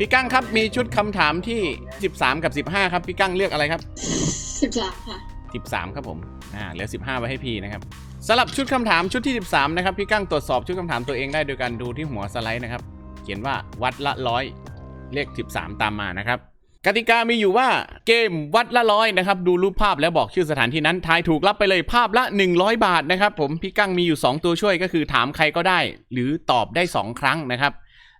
พี่กั้งครับมีชุดคำถามที่ 13 กับ 15 ครับ พี่กั้งเลือกอะไรครับ สิบสามค่ะ 13 ครับผมอ่าเหลือ 15 ไว้ให้พี่นะครับสำหรับชุดคำถามชุดที่ 13 นะครับ พี่กั้งตรวจสอบชุดคำถามตัวเองได้โดยการดูที่หัวสไลด์นะครับ เขียนว่าวัดละร้อยเลข 13 ตามมานะครับ กติกามีอยู่ว่าเกมวัดละร้อยนะครับ ดูรูปภาพแล้วบอกชื่อสถานที่นั้นทายถูกรับไปเลยภาพละ 100 บาทนะครับ ผมพี่กั้งมีอยู่ 2 ตัวช่วยก็คือถามใครก็ได้ หรือตอบได้ 2 ครั้งนะครับ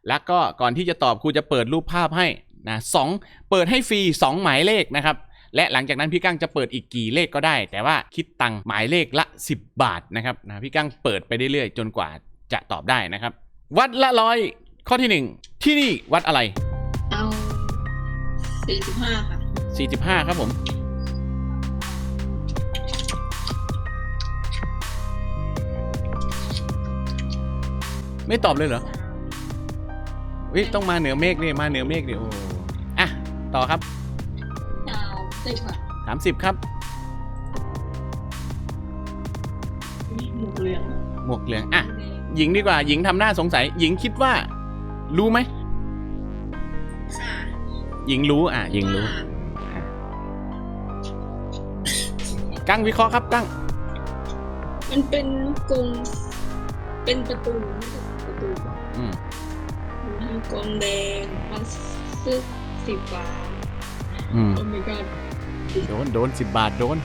แล้วก็ก่อนที่จะตอบครูจะเปิดรูปภาพให้นะสองเปิดให้ฟรี 2 หมายเลขนะครับ และหลังจากนั้นพี่กั้งจะเปิดอีกกี่เลขก็ได้ แต่ว่าคิดตังค์หมายเลขละ 10 บาทนะครับนะพี่กั้งเปิดไปเรื่อยๆ จนกว่าจะตอบได้นะครับ วัดละร้อยข้อที่หนึ่งที่นี่วัดอะไร เอาสี่สิบห้าค่ะ45 ครับผม ไม่ตอบเลยเหรอ วิต้องมาเหนือเมฆนี่มาเหนือเมฆดิโอ้อะต่อครับดาวสิบค่ะ30ครับมีหมวกเหลืองหมวกเหลืองอะ หญิงดีกว่าหญิงทำหน้าสงสัย หญิงคิดว่า รู้ไหมค่ะหญิงรู้อะ หญิงรู้ค่ะกั้งวิเคราะห์ครับกั้งมันเป็นกรงเป็นประตูไม่ใช่ประตูอืมมีทั้ง กรงแดงมันซึกสีฟ้าอืมโอ้ my god โดนโดนสิบบาทโดน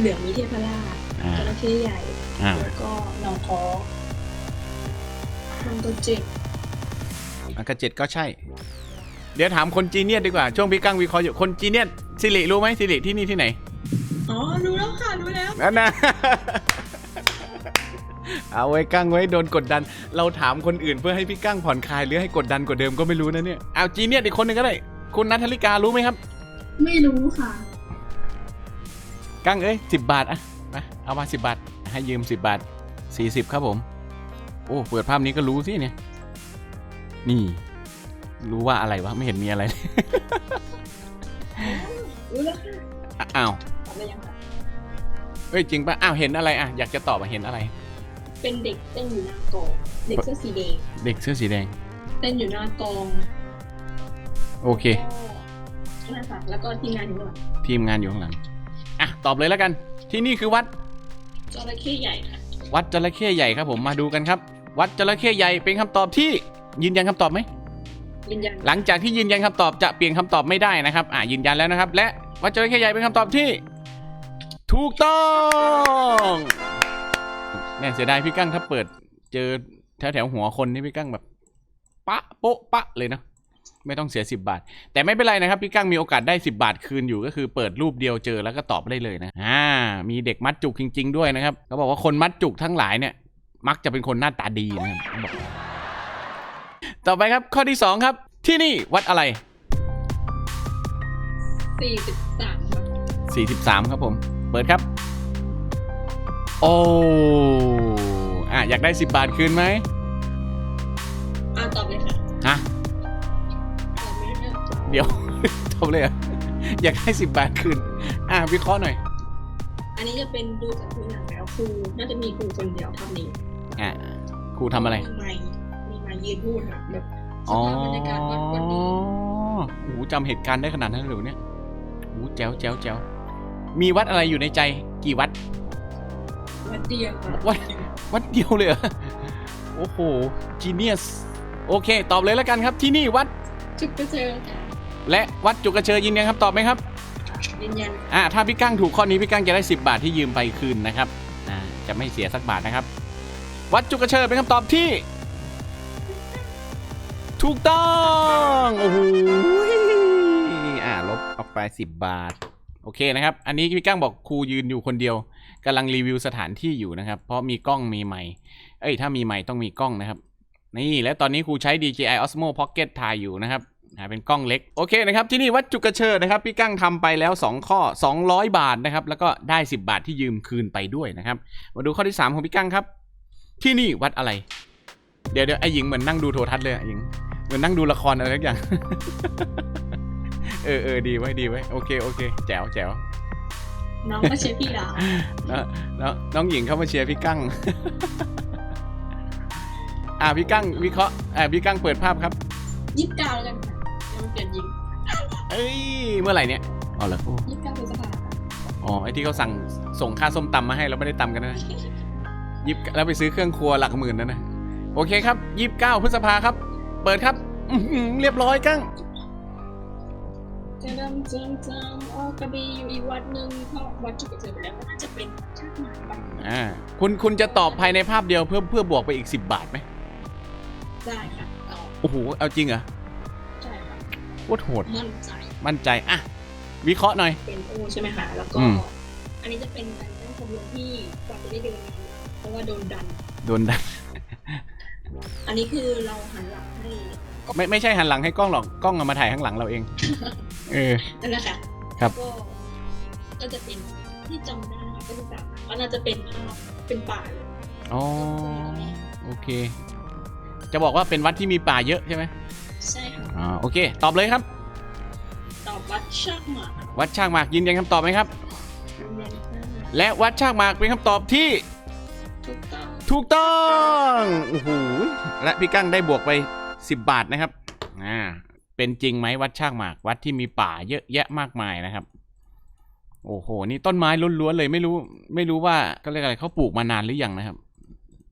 เหลืองมีเทพราชอ่า จระเข้ใหญ่ อ่าแล้วก็น้องคอมันก็เจ็บอันกระเจ็ดก็ใช่ เดี๋ยวถามคนจีเนียสดีกว่า ช่วงพี่กั้งวิเคราะห์อยู่คนจีเนียสสิริรู้ไหมสิริที่นี่ที่ไหนอ๋อรู้แล้วค่ะรู้แล้วนั่นนะ เอาไว้กั้งไว้โดนกดดัน เราถามคนอื่นเพื่อให้พี่กั้งผ่อนคลายหรือให้กดดันกว่าเดิมก็ไม่รู้นะเนี่ยเอาจีเนียสอีกคนหนึ่งก็ได้คุณนัทธริการู้ไหมครับ ไม่รู้ค่ะ กั้งเอ้ยสิบบาทอะมาเอามาสิบบาท ให้ยืมสิบบาทสี่สิบครับผม โอ้เปิดภาพนี้ก็รู้สิเนี่ย นี่ รู้ว่าอะไรวะไม่เห็นมีอะไรเลยรู้แล้วค่ะอะอ้าว ตอบได้ยังคะเอ้ยจริงปะอ้าวเห็นอะไรอะอยากจะตอบอะเห็นอะไร เป็นเด็กเต้นอยู่หน้ากอง เด็กเสื้อสีแดงเด็กเสื้อสีแดง เต้นอยู่หน้ากองโอเค ก็นั่นค่ะแล้วก็ทีมงานอยู่ข้างหลังทีมงานอยู่ข้างหลัง อะ ตอบเลยแล้วกัน ที่นี่คือวัด จระเข้ใหญ่ค่ะ วัดจระเข้ใหญ่ครับผม มาดูกันครับ วัดจระเข้ใหญ่เป็นคำตอบที่ยืนยันคำตอบไหม ยืนยันหลังจากที่ยืนยันคำตอบจะเปลี่ยนคำตอบไม่ได้นะครับ อะยืนยันแล้วนะครับ และวัดจระเข้ใหญ่เป็นคำตอบที่ ถูกต้อง แน่เสียดายพี่กั้งถ้าเปิด เจอแถวแถวๆหัวคนนี่พี่กั้งแบบปะโป๊ะปะเลยเนาะไม่ต้องเสีย 10 บาท แต่ไม่เป็นไรนะครับ พี่กั้งมีโอกาสได้ 10 บาทคืนอยู่ก็คือเปิดรูปเดียวเจอแล้วก็ตอบได้เลยนะอ่ามีเด็กมัดจุกจริง ๆ ด้วยนะครับเขาบอกว่าคนมัดจุกทั้งหลายเนี่ย มักจะเป็นคนหน้าตาดีนะครับเขาบอกต่อไปครับข้อที่ 2 ครับ ที่นี่วัดอะไรสี่สิบสามค่ะ43 ครับผม เปิดครับ โอ้อะอยากได้ 10 บาทคืนไหมอ่าตอบเลยค่ะฮะ ตอบไม่ได้เดี๋ยว ทำเลยเหรอะอยากได้ 10 บาทคืน อะวิเคราะห์หน่อย อันนี้จะเป็นดูจากพื้นหนังแล้วครูน่าจะมีครูคนเดียวเท่านี้อะครูทำอะไร มีไมค์มีไมค์ยืนพูดค่ะแบบสอ๋อภาพบรรยากาศวัดวันนี้โอ้โหจำเหตุการณ์ได้ขนาดนั้นเลยเหรอเนี่ยโอ้โหแจ๋วแจ๋วแจ๋วมีวัดอะไรอยู่ในใจ กี่วัด วัดเดียวค่ะวัดวัดเดียวเลยเหรอโอ้โหจีเนียสโอเค ตอบเลยแล้วกันครับที่นี่วัดจุดกระเจิงค่ะและวัดจุกกระเชยยืนยันครับตอบไหมครับยืนยันอ่าถ้าพี่กั้งถูกข้อนี้พี่กั้งจะได้ 10 บาทที่ยืมไปคืนนะครับอ่าจะไม่เสียสักบาทนะครับ วัดจุกกระเชยเป็นคำตอบที่ ถูกต้องโอ้โหอ่าลบออกไป 10 บาท โอเคนะครับ อันนี้พี่กั้งบอกครูยืนอยู่คนเดียว กำลังรีวิวสถานที่อยู่นะครับ เพราะมีกล้องมีไมค์เอ้ยถ้ามีไมค์ต้องมีกล้องนะครับ นี่และตอนนี้ครูใช้ DJI Osmo Pocket ถ่ายอยู่นะครับเป็นกล้องเล็ก โอเคนะครับ ที่นี่วัดจุกระเชิดนะครับ พี่กั้งทำไปแล้ว 2 ข้อ 200 บาทนะครับ แล้วก็ได้ 10 บาทที่ยืมคืนไปด้วยนะครับ มาดูข้อที่ 3 ของพี่กั้งครับ ที่นี่วัดอะไร เดี๋ยวเดี๋ยวไอหญิงเหมือนนั่งดูโทรทัศน์เลยอะหญิงเหมือนนั่งดูละครอะไรสักอย่าง เออเออดีไว้ดีไว้โอเคโอเคแจ๋วแจ๋ว น้องก็เชียร์พี่ดาวแล้วแล้วน้องหญิงเข้ามาเชียร์พี่กั้ง อ่าพี่กั้งวิเคราะห์อ่าพี่กั้งเปิดภาพครับยี่สิบเก้าแล้วกันค่ะเปลี่ยนยิงเอ้ยเมื่อไหร่เนี่ยอ๋อเหรอยี่สิบเก้าพฤษภาค่ะอ๋อไอที่เขาสั่งส่งค่าส้มตำมาให้เราไม่ได้ตำกันนะยิบแล้วไปซื้อเครื่องครัวหลักหมื่นนั่นนะโอเคครับยี่สิบเก้าพฤษภาครับ เปิดครับอื้อหือเรียบร้อยกั้ง จะดำจังจังออกกระบี่อยู่อีกวัดหนึ่งเพราะวัดที่ไปเจอไปแล้วก็น่าจะเป็นชาติหมายบ้างอ่าคุณคุณจะตอบภายในภาพเดียวเพื่อเพื่อบวกไปอีก 10 บาทไหมได้ค่ะเอาโอ้โหเอาจริงเหรอใช่ค่ะโคตรโหดมั่นใจมั่นใจอะวิเคราะห์หน่อย เป็นโอใช่ไหมคะแล้วก็ อืม อันนี้จะเป็นการตั้งขบวนที่กว่าจะได้เดินมาเพราะว่าโดนดัน โดนดันอันนี้คือเราหันหลังให้ไม่ไม่ใช่หันหลังให้กล้องหรอกกล้องเอามาถ่ายข้างหลังเราเอง เออ นั่นแหละค่ะครับ ก็ก็จะเป็นที่จำได้นะคะก็จะแบบก็น่าจะเป็นภาพเป็นป่าเลยอ๋อโอเค จะบอกว่าเป็นวัดที่มีป่าเยอะใช่ไหมใช่ค่ะอ่าโอเค ตอบเลยครับ ตอบวัดชากหมากวัดช่างหมากยืนยันคำตอบไหมครับยืนยันค่ะและวัดช่างหมากเป็นคำตอบที่ถูกต้องถูกต้องโอ้โหและพี่กั้งได้บวกไป 10 บาทนะครับอ่า เป็นจริงไหมวัดช่างหมากวัดที่มีป่าเยอะแยะมากมายนะครับ โอ้โห นี่ต้นไม้ล้วนๆเลยไม่รู้ ไม่รู้ว่าก็เรียกอะไรเขาปลูกมานานหรือยังนะครับ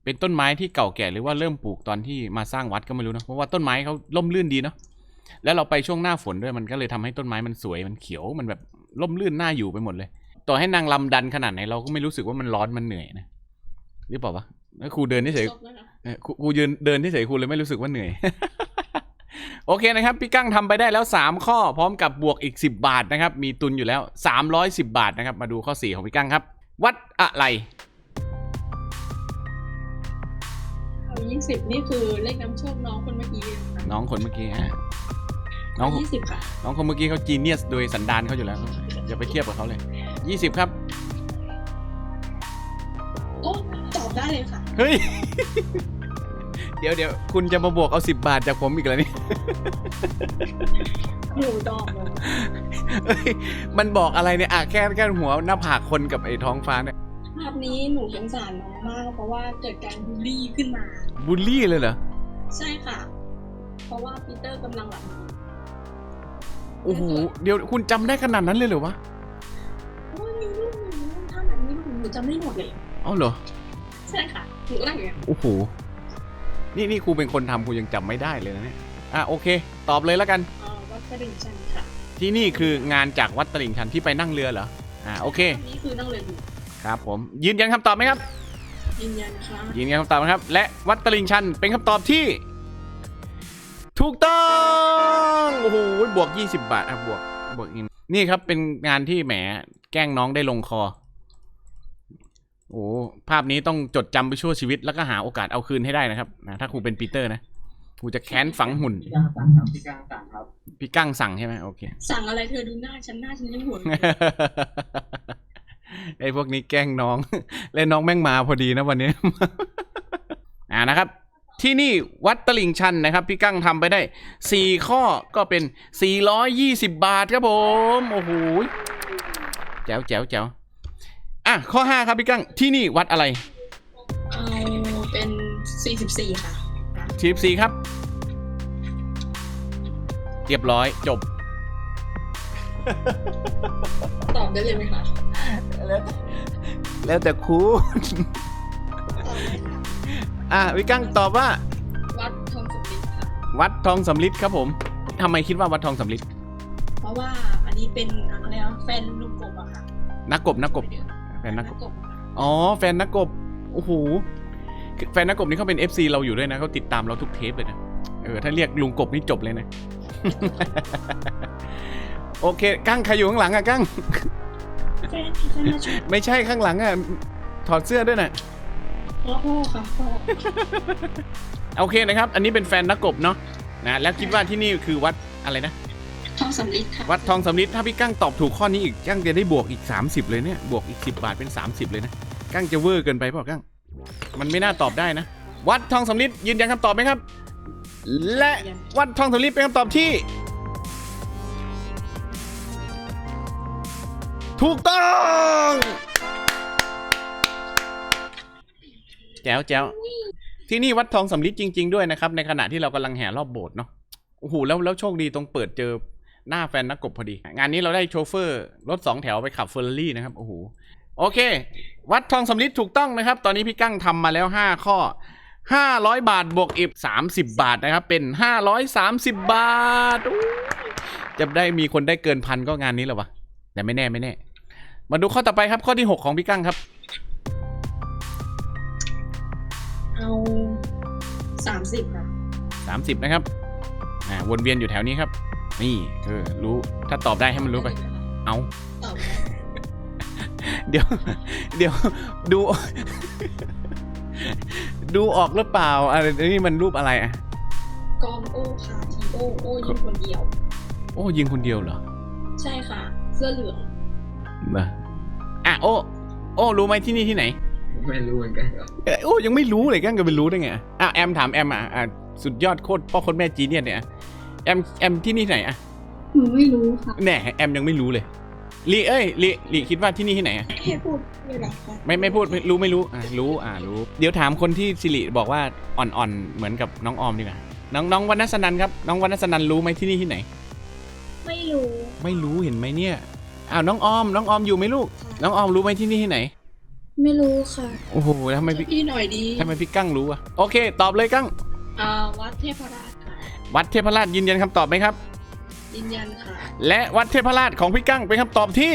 เป็นต้นไม้ที่เก่าแก่หรือว่าเริ่มปลูกตอนที่มาสร้างวัดก็ไม่รู้นะเพราะว่าต้นไม้เขาล่มลื่นดีเนาะแล้วเราไปช่วงหน้าฝนด้วยมันก็เลยทำให้ต้นไม้มันสวยมันเขียวมันแบบล่มลื่นน่าอยู่ไปหมดเลย ต่อให้นางลำดันขนาดไหนเราก็ไม่รู้สึกว่ามันร้อนมันเหนื่อยนะหรือเปล่าวะแล้วครูเดินเฉยจบแล้วนะๆเอ่อครูครูยืนเดินเฉยๆครูเลยไม่รู้สึกว่าเหนื่อย โอเคนะครับ พี่กั้งทำไปได้แล้ว 3 ข้อพร้อมกับบวกอีก 10 บาทนะครับ มีตุนอยู่แล้ว 310 บาทนะครับ มาดูข้อ 4 ของพี่กั้งครับ วัดอะไรเอายี่สิบนี่คือเลขน้ำโชคน้องคนเมื่อกี้เลยนะคะน้องคนเมื่อกี้ฮะน้องยี่สิบค่ะน้องคนเมื่อกี้เขาจีเนียสโดยสันดานเขาอยู่แล้วอย่าไปเทียบกับเขาเลย 20 ครับ โอ้ตอบได้เลยค่ะ เฮ้ย เดี๋ยวเดี๋ยวคุณจะมาบวกเอา10บาทจากผมอีกแล้วนี่หนูตอบเลยเฮ้ยมันบอกอะไรเนี่ยอะแค่แค่หัวหน้าผากคนกับไอ้ท้องฟ้าเนี่ยภาพนี้หนูสงสารน้องมาก เพราะว่าเกิดการบูลลี่ขึ้นมา บูลลี่เลยเหรอใช่ค่ะ เพราะว่าปีเตอร์กำลังหลับโอ้โหเดี๋ยวคุณจำได้ขนาดนั้นเลยเหรอวะโอ้ยมีรูปหนูท่าแบบนี้หนูจำไม่หมดเลย เอ้าเหรอใช่ค่ะหนูก็ได้อย่างเงี้ยโอ้โห นี่นี่ครูเป็นคนทำครูยังจำไม่ได้เลยนะเนี่ยอะโอเค ตอบเลยแล้วกันเอ่อวัดกระดิ่งชันค่ะที่นี่คืองานจากวัดตลิ่งชันที่ไปนั่งเรือเหรออ่าโอเคอันนี้คือนั่งเรียนอยู่ครับผมยืนยันคำตอบไหมครับ ยืนยันค่ะยืนยันคำตอบนะครับ และวัดตลิ่งชันเป็นคำตอบที่ ถูกต้องโอ้โหบวก 20 บาทอะบวกบวกอีกนี่ครับเป็นงานที่แหมแกล้งน้องได้ลงคอ โอ้ภาพนี้ต้องจดจำไปชั่วชีวิตแล้วก็หาโอกาสเอาคืนให้ได้นะครับนะถ้าครูเป็นปีเตอร์นะครูจะแค้นฝังหุ่น พี่ก้างสั่งครับพี่ก้างสั่งครับพี่กั้งสั่งใช่ไหมโอเค สั่งอะไรเธอดูหน้าฉันหน้าฉันยังหัวไอ้พวกนี้แกล้งน้อง เล่นน้องแม่งมาพอดีนะวันนี้ อ่านะครับ ที่นี่วัดตลิ่งชันนะครับ พี่กั้งทำไปได้ 4 ข้อก็เป็น 420 บาทครับผม โอ้โหแจ๋วแจ๋วแจ๋ว อะข้อ 5 ครับพี่กั้งที่นี่วัดอะไรเอาเป็นสี่สิบสี่ค่ะทีมสีครับ เรียบร้อยจบ ตอบได้เลยไหมคะแล้วแต่ครูตอบได้ค่ะอะพี่กั้งตอบว่า วัดทองสุรินทร์ค่ะ วัดทองสำลิดครับผมทำไมคิดว่าวัดทองสำลิดเพราะว่าอันนี้เป็นอะไรนะแฟนลุงกบอะค่ะนักกบนักกบ แฟนนักกบกบ อ๋อ แฟนนักกบ โอ้โห แฟนนักกบนี่เขาเป็น FC เราอยู่ด้วยนะเขาติดตามเราทุกเทปเลยนะ เออ ถ้าเรียกลุงกบนี่จบเลยนะ โอเค กั้งใครอยู่ข้างหลังอะกั้ง แฟนแฟนมาชมไม่ใช่ข้างหลังอะถอดเสื้อด้วยนะ พ่อพ่อค่ะพ่อโอเคนะครับ อันนี้เป็นแฟนนักกบเนาะนะแล้วคิดว่าที่นี่คือวัดอะไรนะ ทองสำลิดค่ะวัดทองสำลิดถ้าพี่กั้งตอบถูกข้อนี้อีกกั้งจะได้บวกอีก 30 เลยเนี่ยบวกอีก 10 บาทเป็น 30 เลยนะกั้งจะเวอร์เกินไปเปล่ากั้งมันไม่น่าตอบได้นะ วัดทองสำลิดยืนยันคำตอบไหมครับ และวัดทองสำลิดเป็นคำตอบที่ ถูกต้องแจ๋วแจ๋วที่นี่วัดทองสำลิดจริง ๆ ด้วยนะครับ ในขณะที่เรากำลังแห่รอบโบสถ์เนาะโอ้โหแล้วแล้วโชคดีตรงเปิดเจอ หน้าแฟนนักกบพอดี งานนี้เราได้โชเฟอร์รถสองแถวไปขับเฟอร์รารี่นะครับ โอ้โห โอเค วัดทองสำลิดถูกต้องนะครับ ตอนนี้พี่กั้งทำมาแล้ว 5 ข้อ 500 บาทบวกอีก30 บาทนะครับ เป็น 530 บาทอู้จะได้มีคนได้เกินพันก็งานนี้แหละวะ แต่ไม่แน่ไม่แน่ มาดูข้อต่อไปครับ ข้อที่ 6 ของพี่กั้งครับ เอาสามสิบค่ะ30 นะครับ อ่า วนเวียนอยู่แถวนี้ครับ นี่เออรู้ถ้าตอบได้ให้มันรู้ไป เอาตอบได้เดี๋ยว เดี๋ยวดู ดูออกหรือเปล่าอะไรนี่มันรูปอะไรอะกองโอคาทีโอโอยิงคนเดียว โอ้ยิงคนเดียวเหรอ ใช่ค่ะ เสื้อเหลืองมาอะโอ้โอ้รู้ไหมที่นี่ที่ไหน ไม่รู้เหมือนกันครับเอ้ยโอ้ยังไม่รู้เลยกั้งจะไปรู้ได้ไงอะแอมถามแอมอะอะสุดยอดโคตรพ่อโคตรแม่จีเนี่ยเนี่ย แอมแอมที่นี่ที่ไหนอะหนูไม่รู้ค่ะแน่แอมยังไม่รู้เลยลีเอ้ยลีลีคิดว่าที่นี่ที่ไหนอะให้พูดไม่หรอกค่ะไม่ไม่พูดไม่รู้ไม่รู้อะรู้อะรู้ เดี๋ยวถามคนที่สิริบอกว่าอ่อนๆเหมือนกับน้องออมดีกว่าน้องน้องวรรณสนันครับน้องวรรณสนันรู้ไหมที่นี่ที่ไหน ไม่รู้ไม่รู้เห็นไหมเนี่ยอ้าวน้องออม น้องออมอยู่ไหมลูก น้องออมรู้ไหมที่นี่ที่ไหน ไม่รู้ค่ะโอ้โหทำไมพี่พี่หน่อยดีทำไมพี่กั้งรู้อะโอเค ตอบเลยกั้งอ่าวัดเทพราชค่ะ วัดเทพราชยืนยันคำตอบไหมครับ ยืนยันค่ะ และวัดเทพราชของพี่กั้งเป็นคำตอบที่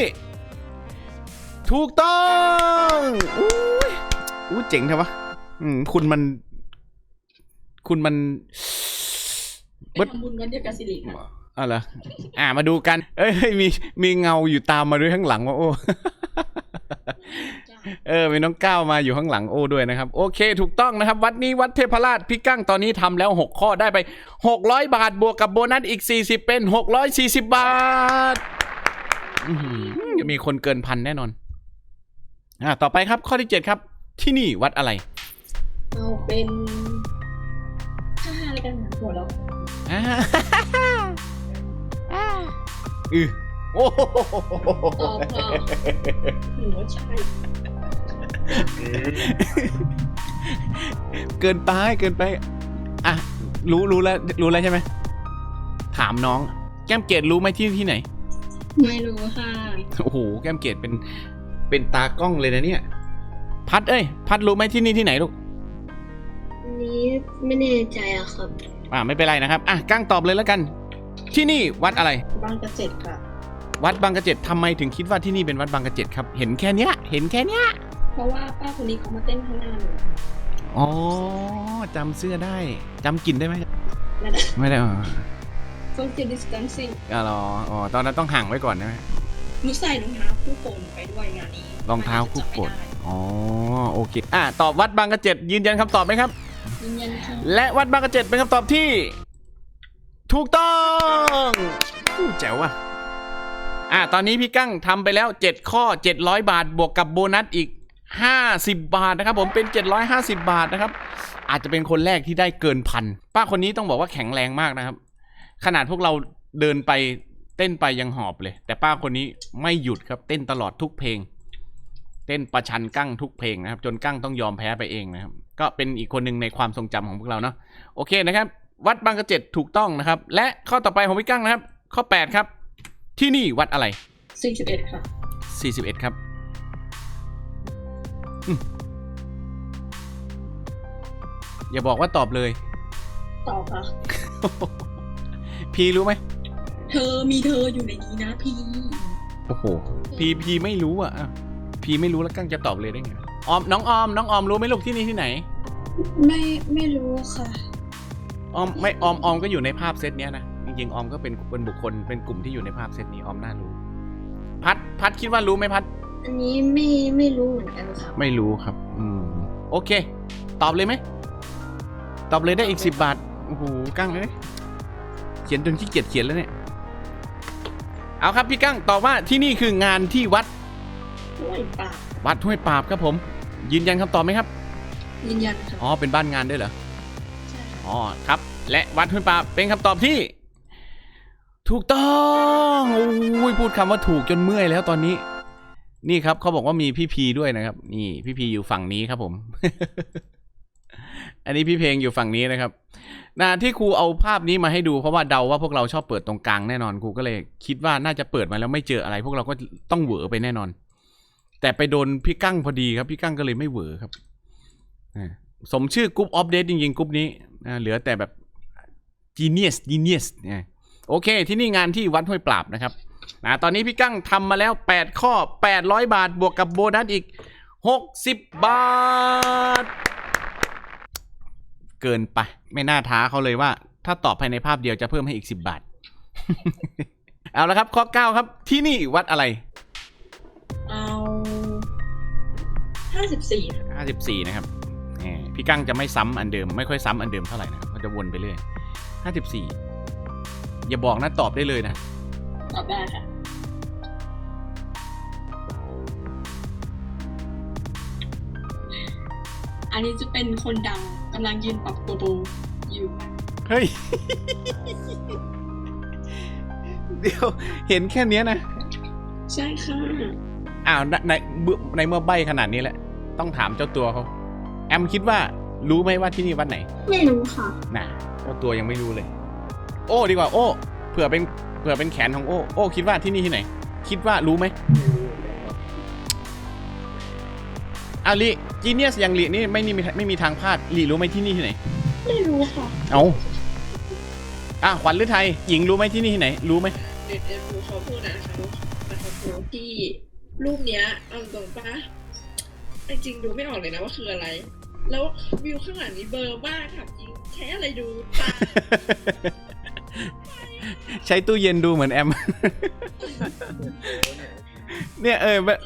ถูกต้องอู้ยอู้เจ๋งใช่ปะอืมคุณมัน คุณมัน ไปทำบุญวันเดียวกับสิริค่ะอ๋อเหรออ่ามาดูกัน เอ้ยมีมีเงาอยู่ตามมาด้วยข้างหลังว่าโอ้ เออมีน้องก้าวมาอยู่ข้างหลังโอ้ด้วยนะครับ โอเค ถูกต้องนะครับ วัดนี้วัดเทพราชพี่กั้งตอนนี้ทำแล้ว 6 ข้อได้ไป 600 บาทบวกกับโบนัสอีก 40 เป็น 640 บาทอื้อหือจะมีคนเกินพันแน่นอนอ่าต่อไปครับข้อที่ 7 ครับ ที่นี่วัดอะไรเอาเป็นห้าห้าแล้วกันนะหัวเราะอ่าอือโอ้โหตอบค่ะหนูว่าใช่ เกินไปเกินไป อะ รู้รู้แล้ว รู้แล้วใช่ไหม ถามน้อง แก้มเกดรู้ไหมที่ที่ไหน ไม่รู้ค่ะ โอ้โห แก้มเกดเป็น เป็นตากล้องเลยนะเนี่ย พัดเอ้ย พัดรู้ไหมที่นี่ที่ไหนลูกอันนี้ไม่แน่ใจอะครับ อ่าไม่เป็นไรนะครับ อะกั้งตอบเลยแล้วกัน ที่นี่วัดอะไร บางกระเจ็ดค่ะ วัดบางกระเจ็ดทำไมถึงคิดว่าที่นี่เป็นวัดบางกระเจ็ดครับ เห็นแค่เนี้ย เห็นแค่เนี้ย เพราะว่าป้าคนนี้เขามาเต้นข้างหน้าหนูอ๋อจำเสื้อได้จำกลิ่นได้ไหมนั่นแหละ ไม่ได้อ๋อ social distancing อ๋อเหรออ๋อตอนนั้นต้องห่างไว้ก่อนใช่ไหมหนูใส่รองเท้าคู่โปนไปด้วยงานนี้รองเท้าคู่โปรดจะไม่ได้อ๋อโอเคอะตอบวัดบางกระเจ็ดยืนยันคำตอบไหมครับ ยืนยันค่ะและวัดบางกระเจ็ดเป็นคำตอบที่ ถูกต้องอู้แจ๋วอะอะตอนนี้พี่กั้งทำไปแล้ว 7 ข้อ 700 บาทบวกกับโบนัสอีก 50 บาทนะครับผมเป็น 750 บาทนะครับ อาจจะเป็นคนแรกที่ได้เกินพันป้าคนนี้ต้องบอกว่าแข็งแรงมากนะครับ ขนาดพวกเราเดินไปเต้นไปยังหอบเลย แต่ป้าคนนี้ไม่หยุดครับ เต้นตลอดทุกเพลง เต้นประชันกั้งทุกเพลงนะครับ จนกั้งต้องยอมแพ้ไปเองนะครับ ก็เป็นอีกคนหนึ่งในความทรงจำของพวกเราเนาะโอเคนะครับ วัดบางกระเจ็ดถูกต้องนะครับ และข้อต่อไปของพี่กั้งนะครับ ข้อ 8 ครับ ที่นี่วัดอะไรสี่สิบเอ็ดค่ะ 41 ครับ อืมอย่าบอกว่าตอบเลย ตอบค่ะ พีรู้ไหม เธอมีเธออยู่ในนี้นะพี่ โอ้โห พีพีไม่รู้อะอะพีไม่รู้แล้วกั้งจะตอบเลยได้ไง ออม น้องออม น้องออมรู้ไหมลูกที่นี่ที่ไหน ไม่ไม่รู้ค่ะ ออมไม่ออมออมก็อยู่ในภาพเซตเนี้ยนะ จริงๆออมก็เป็นเป็นบุคคลเป็นกลุ่มที่อยู่ในภาพเซตนี้ออมน่ารู้ พัดพัดคิดว่ารู้ไหมพัด อันนี้ไม่ไม่รู้เหมือนกันค่ะไม่รู้ครับ อืม โอเค ตอบเลยไหม ตอบเลยได้อีกสิบบาท โอ้โห กั้งเลยเขียนจนขี้เกียจเขียนแล้วเนี่ย เอาครับพี่กั้งตอบว่าที่นี่คืองานที่วัดโอ้ยปากวัดห้วยปราบครับผม ยืนยันคำตอบไหมครับ ยืนยันค่ะอ๋อ เป็นบ้านงานด้วยเหรอ ใช่ค่ะอ๋อครับ และวัดห้วยปราบเป็นคำตอบที่ ถูกต้อง โอ้ยพูดคำว่าถูกจนเมื่อยแล้วตอนนี้ นี่ครับเขาบอกว่ามีพี่พีด้วยนะครับ นี่พี่พีอยู่ฝั่งนี้ครับผม อันนี้พี่เพลงอยู่ฝั่งนี้นะครับนะที่ครูเอาภาพนี้มาให้ดูเพราะว่าเดาว่าพวกเราชอบเปิดตรงกลางแน่นอนครูก็เลยคิดว่าน่าจะเปิดมาแล้วไม่เจออะไร พวกเราก็ต้องเหวอไปแน่นอน แต่ไปโดนพี่กั้งพอดีครับ พี่กั้งก็เลยไม่เหวอครับสมชื่อกรุ๊ปออฟเดตจริงๆกรุ๊ปนี้เหลือแต่แบบ genius genius เนี่ยโอเค ที่นี่งานที่วัดห้วยปราบนะครับ นะตอนนี้พี่กั้งทำมาแล้ว 8 ข้อ 800 บาทบวกกับโบนัสอีก 60 บาท เกินไป ไม่น่าท้าเขาเลยว่า ถ้าตอบภายในภาพเดียวจะเพิ่มให้อีก 10 บาท เอาละครับข้อ 9 ครับ ที่นี่วัดอะไร เอาห้าสิบสี่ค่ะ54 นะครับแหมพี่กั้งจะไม่ซ้ำอันเดิม ไม่ค่อยซ้ำอันเดิมเท่าไหร่นะครับก็จะวนไปเรื่อย54 อย่าบอกนะตอบได้เลยนะ ตอบได้ค่ะ อันนี้จะเป็นคนดังกำลังยืนปรับโกโบอยู่ค่ะเฮ้ย เดี๋ยวเห็นแค่เนี้ยนะ ใช่ค่ะ อ้าวในในในเมื่อใบขนาดนี้แหละ ต้องถามเจ้าตัวเขา แอมคิดว่ารู้ไหมว่าที่นี่วัดไหน ไม่รู้ค่ะ น่ะ เจ้าตัวยังไม่รู้เลย โอ้ดีกว่า โอ้ เผื่อเป็นเผื่อเป็นแขนของโอ้โอ้คิดว่าที่นี่ที่ไหน คิดว่ารู้ไหมอาลีจีเนียสอย่างลีนี่ไม่มีไม่มีทางพลาดลีรู้ไหมที่นี่ที่ไหน ไม่รู้ค่ะ เอาอะขวัญหรือไทย หญิงรู้ไหมที่นี่ที่ไหน รู้ไหมเดี๋ยวเดี๋ยวดูเขาพูดนะคะนะคะครูที่รูปเนี้ยเอาตรงปะจริงๆดูไม่ออกเลยนะว่าคืออะไร แล้ววิวข้างหลังนี้เบลอร์มากค่ะจริงใช้อะไรดูตา ใช้ตู้เย็นดูเหมือนแอม เนี่ยเออแบบ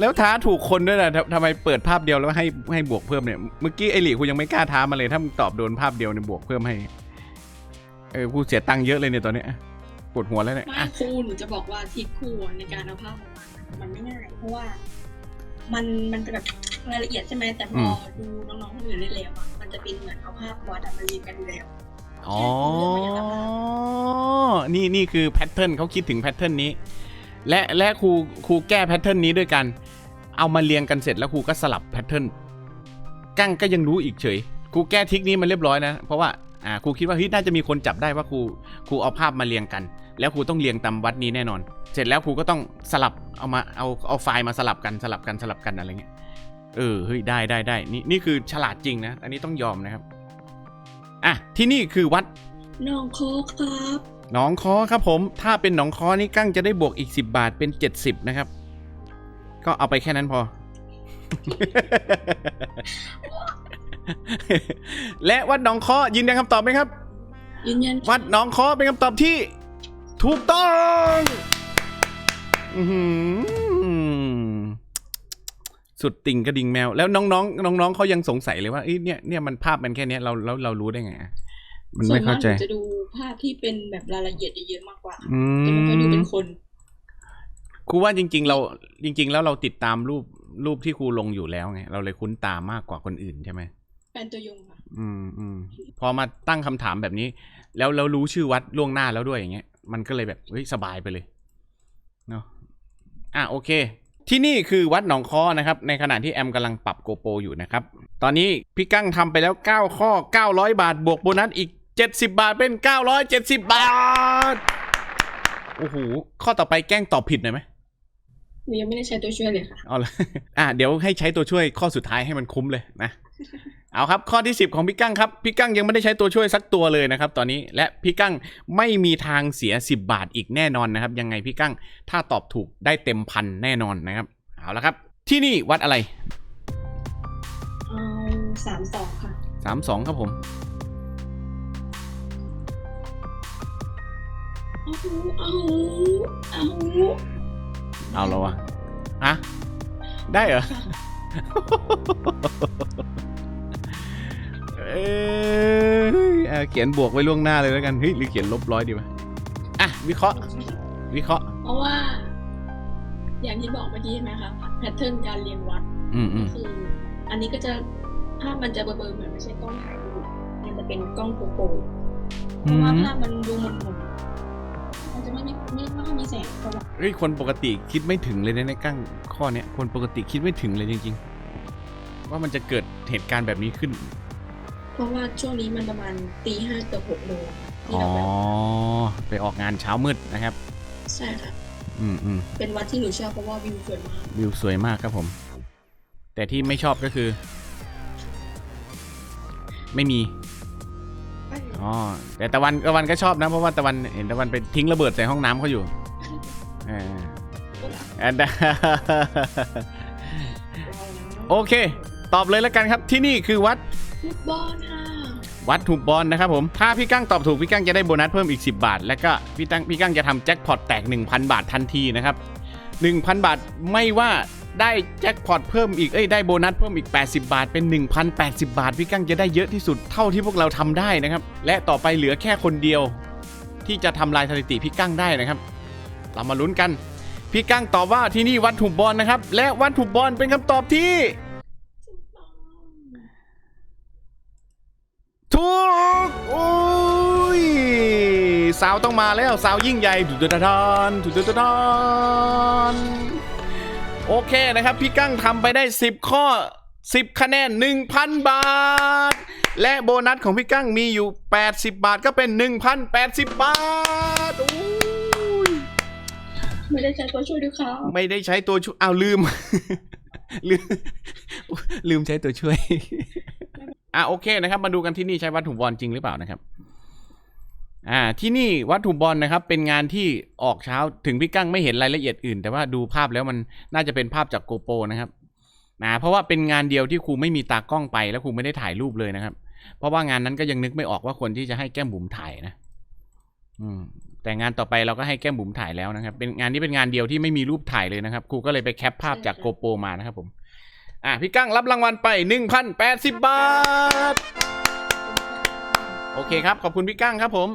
แล้วท้าถูกคนด้วยนะทำทำไมเปิดภาพเดียวแล้วให้ให้บวกเพิ่มเนี่ย เมื่อกี้ไอหลีกูยังไม่กล้าท้ามาเลย ถ้ามึงตอบโดนภาพเดียวเนี่ยบวกเพิ่มให้ เออกูเสียตังค์เยอะเลยเนี่ยตอนเนี้ยปวดหัวแล้วเนี่ยไม่อะครูหนูจะบอกว่าทิศครูอะในการเอาภาพออกมา มันไม่ง่ายเพราะว่า มันมันเป็นแบบรายละเอียดใช่ไหมแต่พอดูน้องๆคนอื่นได้แล้วอะมันจะเป็นเหมือนเอาภาพวัดอะมาเรียงกันอยู่แล้ว อ๋อ นี่นี่คือแพทเทิร์นเขาคิดถึงแพทเทิร์นนี้ และและครูครูแก้แพทเทิร์นนี้ด้วยกัน เอามาเรียงกันเสร็จแล้วครูก็สลับแพทเทิร์นกั้งก็ยังรู้อีกเฉยครูแก้ทริกนี้มาเรียบร้อยนะ เพราะว่าอ่าครูคิดว่าเฮ้ยน่าจะมีคนจับได้ว่าครูครูเอาภาพมาเรียงกัน แล้วครูต้องเรียงตามวัดนี้แน่นอน เสร็จแล้วครูก็ต้องสลับเอามาเอาเอาไฟล์มาสลับกันสลับกันสลับกันอะไรเงี้ยเออเฮ้ยได้ได้ได้นี่นี่คือฉลาดจริงนะ อันนี้ต้องยอมนะครับ อะที่นี่คือวัดน้องโคกครับหนองคอครับผม ถ้าเป็นหนองคอนี่กั้งจะได้บวกอีก 10 บาทเป็น 70 นะครับ ก็เอาไปแค่นั้นพอ และวัดหนองคอยืนยันคำตอบไหมครับ ยืนยันวัดหนองคอเป็นคำตอบที่ ถูกต้อง อื้อหือ สุดติ่งกระดิ่งแมว แล้วน้องๆน้องๆเขายังสงสัยเลยว่าเอ้ยเนี่ยเนี่ยมันภาพมันแค่เนี้ยเราเราเรารู้ได้ไงอะมันส่วไม่นมาเข้ากหใจนูจะดูภาพที่เป็นแบบรายละเอียดเยอะๆมากกว่าอืจะไม่ค่อยดูเป็นมคนครูว่าจริง ๆ เราจริง ๆ แล้วเราติดตามรูปรูปที่ครูลงอยู่แล้วไงเราเลยคุ้นตามากกว่าคนอื่นใช่ไหมแฟนตัวยงค่ะ อืมอืมพอมาตั้งคำถามแบบนี้ แล้วเรารู้ชื่อวัดล่วงหน้าแล้วด้วยอย่างเงี้ย มันก็เลยแบบเฮ้ยสบายไปเลยเนาะอะโอเค ที่นี่คือวัดหนองคอนะครับ ในขณะที่แอมกำลังปรับโกโปรอยู่นะครับ ตอนนี้พี่กั้งทำไปแล้ว 9 ข้อ 900 บาท บวกโบนัสอีก 70 บาทเป็น 970 บาท โอ้โห ข้อต่อไปแกล้งตอบผิดหน่อยไหม หนูยังไม่ได้ใช้ตัวช่วยเลยค่ะ เอาละ อะเดี๋ยวให้ใช้ตัวช่วยข้อสุดท้ายให้มันคุ้มเลยนะ เอาครับข้อที่ 10 ของพี่กั้งครับพี่กั้งยังไม่ได้ใช้ตัวช่วยสักตัวเลยนะครับ ตอนนี้และพี่กั้งไม่มีทางเสีย 10 บาทอีกแน่นอนนะครับ ยังไงพี่กั้งถ้าตอบถูกได้เต็มพันแน่นอนนะครับ เอาละครับ ที่นี่วัดอะไร เอาสามสองค่ะ 32 ครับผม เอาเอาเอา เอาแล้ววะฮะได้เหรอ เอ้ยอะเขียนบวกไว้ล่วงหน้าเลยแล้วกัน เฮ้ยหรือเขียนลบร้อยดีวะอะ วิเคราะห์ วิเคราะห์ เพราะว่า อย่างที่บอกเมื่อกี้ใช่ไหมคะแพทเทิร์นการเรียงวัดอืมอืมคือ อันนี้ก็จะภาพมันจะเบลอๆเหมือนไม่ใช่กล้องถ่ายรูปมันจะเป็นกล้องโกโปรเพราะว่าภาพมันดูหมุนๆมันจะ ไม่มีไม่ไม่ค่อยมีแสงเท่าไหร่เฮ้ยคนปกติคิดไม่ถึงเลยนะในกั้งข้อเนี้ยคนปกติคิดไม่ถึงเลยจริงๆ ว่ามันจะเกิดเหตุการณ์แบบนี้ขึ้น เพราะว่าช่วงนี้มันประมาณตีห้าเกือบหกโมงที่อ๋อ เราแบบไปออกงานเช้ามืดนะครับ ใช่ค่ะ อืมอืมเป็นวัดที่หนูชอบเพราะว่าวิวสวยมากวิวสวยมากครับผม แต่ที่ไม่ชอบก็คือ ไม่มี อ๋อแต่ตะวันตะวันก็ชอบนะเพราะว่าตะวันเห็นตะวันไปทิ้งระเบิดใส่ห้องน้ำเขาอยู่เอออันนั้นโอเค ตอบเลยแล้วกันครับที่นี่คือวัดฟุตบอลค่ะวัดถูกบอลนะครับผมถ้าพี่กั้งตอบถูกพี่กั้งจะได้โบนัสเพิ่มอีก 10 บาท แล้วก็พี่ตั้งพี่กั้งจะทำแจ็คพอตแตก 1,000 บาททันทีนะครับ 1,000 บาทไม่ว่า ได้แจ็คพอตเพิ่มอีก เอ้ยได้โบนัสเพิ่มอีก 80 บาท เป็น 1,080 บาท พี่กั้งจะได้เยอะที่สุดเท่าที่พวกเราทำได้นะครับ และต่อไปเหลือแค่คนเดียว ที่จะทำลายสถิติพี่กั้งได้นะครับ เรามาลุ้นกัน พี่กั้งตอบว่าที่นี่วัดถูกบอลนะครับ และวัดถูกบอลเป็นคำตอบที่ถูกโอ้ยสาวต้องมาแล้วสาวยิ่งใหญ่ถุดทอนถุดทอน โอเคนะครับ พี่กั้งทำไปได้ 10 ข้อ 10 คะแนน 1,000 บาท และโบนัสของพี่กั้งมีอยู่ 80 บาทก็เป็น 1,080 บาทโอ้ยไม่ได้ใช้ตัวช่วยด้วยค่ะไม่ได้ใช้ตัวช่วยอ้าวลืม ลืม ลืมใช้ตัวช่วย อะโอเคนะครับ มาดูกันที่นี่ใช้วัตถุบอลจริงหรือเปล่านะครับ อ่าที่นี่วัตถุบอลนะครับเป็นงานที่ออกเช้าถึงพี่กั้งไม่เห็นรายละเอียดอื่น แต่ว่าดูภาพแล้วมันน่าจะเป็นภาพจากโกโปนะครับนะเพราะว่าเป็นงานเดียวที่ครูไม่มีตากล้องไปแล้วครูไม่ได้ถ่ายรูปเลยนะครับ เพราะว่างานนั้นก็ยังนึกไม่ออกว่าคนที่จะให้แก้มบุ๋มถ่ายนะ อืม แต่งานต่อไปเราก็ให้แก้มบุ๋มถ่ายแล้วนะครับ เป็นงานนี้เป็นงานเดียวที่ไม่มีรูปถ่ายเลยนะครับครูก็เลยไปแคปภาพจากโกโปมานะครับผม อะพี่กั้งรับรางวัลไป1,080บาท โอเคครับ ขอบคุณพี่กั้งครับผม